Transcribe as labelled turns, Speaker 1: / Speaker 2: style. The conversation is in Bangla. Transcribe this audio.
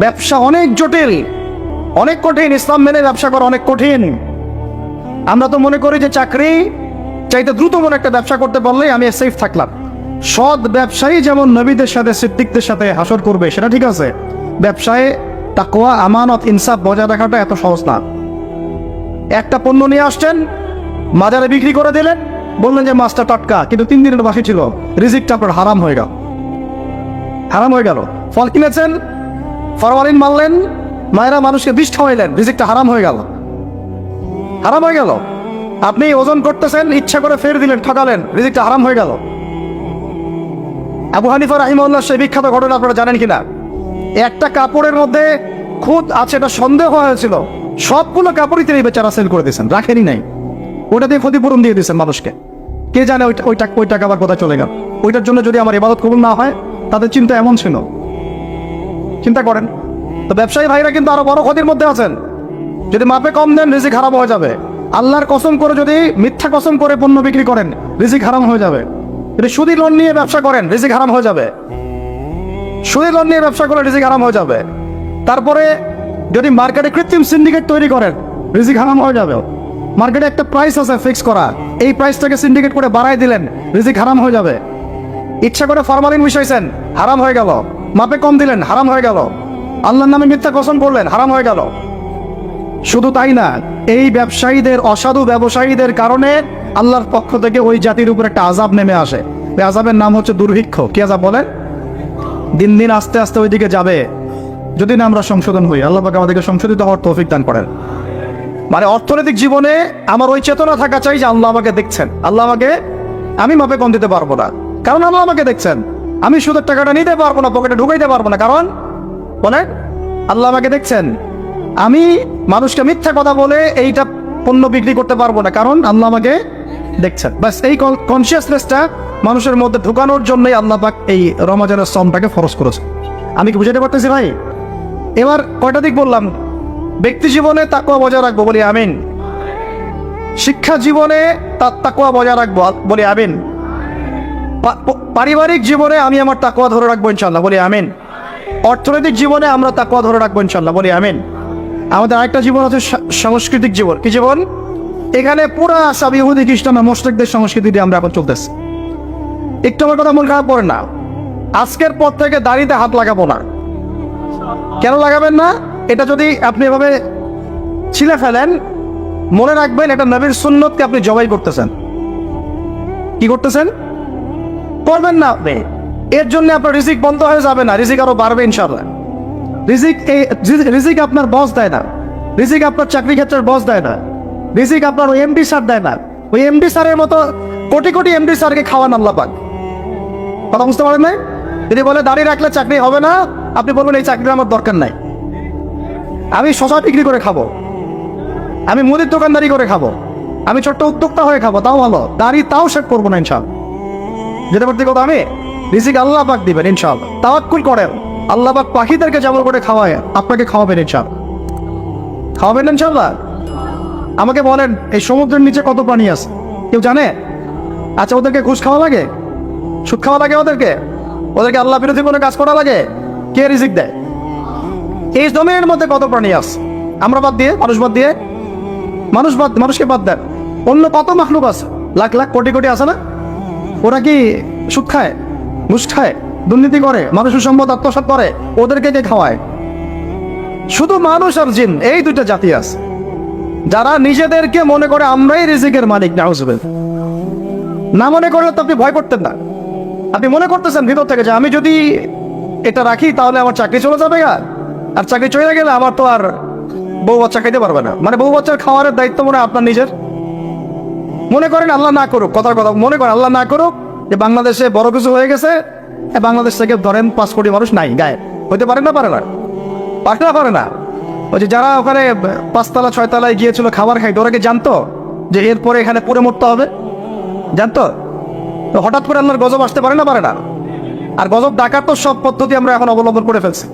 Speaker 1: ব্যবসা অনেক জটিল, অনেক কঠিন, ইসলাম মেনে ব্যবসা করা অনেক কঠিন। আমরা তো মনে করি যে চাকরি চাইতে দ্রুত মনে একটা ব্যবসা করতে পারলেই আমি সেফ থাকলাম। সৎ ব্যবসায়ী যেমন নবীদের সাথে, সিদ্দিকদের সাথে হাসর করবে, সেটা ঠিক আছে। ব্যবসায় তাকোয়া আমানত, ইনসাফ বজায় রাখাটা এত সহজ না। একটা পণ্য নিয়ে আসছেন, মাজারে বিক্রি করে দিলেন, বললেন যে মাছটা টাটকা, কিন্তু তিন দিনের বাসি ছিল। রিজিকটা আপনার হারাম হয়ে গেল। হারাম হয়ে গেল। ফল কিনেছেন ফরমালিন মারলেন, মায়েরা মানুষকে বিষ খাওয়াইলেন, রিজিকটা হারাম হয়ে গেল। হারাম হয়ে গেল। আপনি ওজন করতেছেন, ইচ্ছা করে ফের দিলেন, ঠকালেন, রিজিকটা হারাম হয়ে গেল। আবু হানিফা রাহিমউল্লাহ সেই বিখ্যাত ঘটনা আপনারা জানেন কিনা? একটা কাপড়ের মধ্যে খুদ আছে, এটা সন্দেহ হয়েছিল। সবগুলো কাপড়ই তিনি বেচারা সেল করে দিয়েছেন রাখেনি নাই। ওটা দিয়ে ক্ষতিপূরণ দিয়ে দিয়েছেন মানুষকে। কে জানে ওইটা ওই টাকা ওই টাকা আবার কোথায় চলে গেল? ওইটার জন্য যদি আমার ইবাদত কবুল না হয়, তাদের চিন্তা এমন ছিল। চিন্তা করেন। তো ব্যবসায়ী ভাইরা কিন্তু আরও বড় ক্ষতির মধ্যে আছেন। যদি মাপে কম দেন, রিজিক হারাম হয়ে যাবে। আল্লাহর কসম করে যদি মিথ্যা কসম করে পণ্য বিক্রি করেন, রিজিক হারাম হয়ে যাবে। যদি সুদি লোন নিয়ে ব্যবসা করেন, রিজিক হারাম হয়ে যাবে। সুদি লোন নিয়ে ব্যবসা করে রিজিক হারাম হয়ে যাবে। তারপরে যদি মার্কেটে কৃত্রিম সিন্ডিকেট তৈরি করেন, রিজিক হারাম হয়ে যাবে। মার্কেটে একটা প্রাইস আছে ফিক্স করা। এই প্রাইসটাকে সিন্ডিকেট করে বাড়াই দিলেন, রিজিক হারাম হয়ে যাবে। ইচ্ছা করে ফরমালিন মিশাইছেন, হারাম হয়ে গেল। মাপে কম দিলেন, হারাম হয়ে গেল। আল্লাহর নামে মিথ্যা কসম করলেন, হারাম হয়ে গেল। শুধু তাই না, এই ব্যবসায়ীদের, অসাধু ব্যবসায়ীদের কারণে আল্লাহর পক্ষ থেকে ওই জাতির উপর একটা আজাব নেমে আসে। ওই আজাবের নাম হচ্ছে দুর্ভিক্ষ। কি আজাব বলেন? দিন দিন আস্তে আস্তে ওইদিকে যাবে। যদি না আমরা সংশোধন হই, আল্লাহ পাক আমাদেরকে সংশোধিত হওয়ার তৌফিক দান করেন। মানে অর্থনৈতিক জীবনে আমার ওই চেতনা থাকা চাই যে আল্লাহ আমাকে দেখছেন। আল্লাহ আমাকে, আমি মাপে কম দিতে পারব না। কারণ আল্লাহ আমাকে দেখছেন। আমি সুদের টাকাটা নিতে পারব না, পকেটে ঢুকাইতে পারব না, কারণ বলে আল্লাহ আমাকে দেখছেন। আমি মানুষকে মিথ্যা কথা বলে এইটা পণ্য বিক্রি করতে পারব না, কারণ আল্লাহ আমাকে দেখছেন। ব্যাস, এই কনসিয়াসনেসটা মানুষের মধ্যে ঢুকানোর জন্যই আল্লাহ পাক এই রমাজানের শ্রমটাকে ফরজ করেছে আমি কি বুঝাতে পারতেছি ভাই? এবার কয়টা দিক বললাম? ব্যক্তি জীবনে তাকুয়া বজায় রাখব, বলি আমিন। শিক্ষা জীবনে তার তাকুয়া বজায় রাখব বলি আমিন। পারিবারিক জীবনে আমি আমার তাকুয়া ধরে রাখব ইনশাল্লাহ বলি আমিন। অর্থনৈতিক জীবনে আমরা তাকুয়া ধরে রাখব ইনশাল্লাহ বলি আমিন। আমাদের আরেকটা জীবন আছে সাংস্কৃতিক জীবন। কি জীবন? এখানে পুরা সব ইহুদি, খ্রিস্টান আর মোশরেকদের সংস্কৃতি দিয়ে আমরা এখন চলতেছি। একটু আমার কথা মন খারাপ করে না। আজকের পর থেকে দাড়িতে হাত লাগাবো না। কেন লাগাবেন না? এটা যদি আপনি এভাবে ছিলে ফেলেন, মনে রাখবেন এটা নবীর সুন্নতকে আপনি জবাই করতেছেন। কি করতেছেন? করবেন না। আপনি এর জন্য আপনার রিজিক বন্ধ হয়ে যাবে না। রিজিক আরও বাড়বে ইনশাল্লাহ রিজিক এই রিজিক- আপনার বস দেয় না। রিজিক আপনার চাকরি ক্ষেত্রের বস দেয় না। রিজিক আপনার ওই এমডি স্যার দেয় না। ওই এমডি স্যারের মতো কোটি কোটি এমডি স্যারকে খাওয়ান আল্লাহ পাক। কথা বুঝতে পারেন নাই? যদি বলে দাঁড়িয়ে রাখলে চাকরি হবে না আপনি বলবেন এই চাকরি আমার দরকার নাই। আমি শশা বিক্রি করে খাব। আমি মুদির দোকানদারি করে খাব। আমি ছোট্ট উদ্যোক্তা হয়ে খাব। তাও ভালো। দাড়ি তাও শেখ করব না ইনশাল যেটা করতে কথা আমি, রিজিক আল্লাহ পাক দিবেন ইনশাল তাওয়াক্কুল করেন। আল্লাহ পাক পাখিদেরকে যেমন করে খাওয়ায়, আপনাকে খাওয়াবেন ইনশাল খাওয়াবেন ইনশাল্লাহ আমাকে বলেন, এই সমুদ্রের নিচে কত প্রাণী আছে? কেউ জানে? আচ্ছা ওদেরকে ঘুষ খাওয়া লাগে? সুদ খাওয়া লাগে ওদেরকে? ওদেরকে আল্লাহ বিরোধী কোনো কাজ করা লাগে? কে রিজিক দেয়? এই জমিনের মধ্যে কত প্রাণী আছে? আমরা বাদ দিয়ে, মানুষ বাদ দিয়ে? মানুষ বাদ, মানুষকে বাদ দেন। অন্য কত মাখলুক আছে? লাখ লাখ, কোটি কোটি আছে না? ওরা কি সুদ খায়? ঘুষ খায়? দুর্নীতি করে? মানুষের সম্পদ আত্মসাৎ করে? ওদেরকে কে খাওয়ায়? শুধু মানুষ আর জিন, এই দুইটা জাতি আছে। যারা নিজেদেরকে মনে করে আমরাই রিজিকের মালিক নাউজুবিল না মনে করলে তো আপনি ভয় করতেন না। আপনি মনে করতেছেন ভিতর থেকে যে আমি যদি এটা রাখি, তাহলে আমার চাকরি চলে যাবে গা। আর চাকরি চলে গেলে আমার তো আর বউ বাচ্চা খাইতে পারবে না। মানে বউ বাচ্চার খাওয়ারের দায়িত্ব মনে আপনার নিজের? মনে করেন আল্লাহ না করুক, কথার কথা, মনে করেন আল্লাহ না করুক, যে বাংলাদেশে বড় কিছু হয়ে গেছে বাংলাদেশ থেকে ধরেন পাঁচ কোটি মানুষ নাই গায়ে হইতে পারে না পারে না। পারে না পারে না। ওই যে যারা ওখানে পাঁচতলা, ছয়তলায় গিয়েছিল খাবার খাইতো ওরা কি জানতো যে এরপরে এখানে পড়ে মরতে হবে? জানতো? তো হঠাৎ করে আল্লাহর গজব আসতে পারে না পারে না। আর গজব ডাকার তো সব পদ্ধতি আমরা এখন অবলম্বন করে ফেলছি।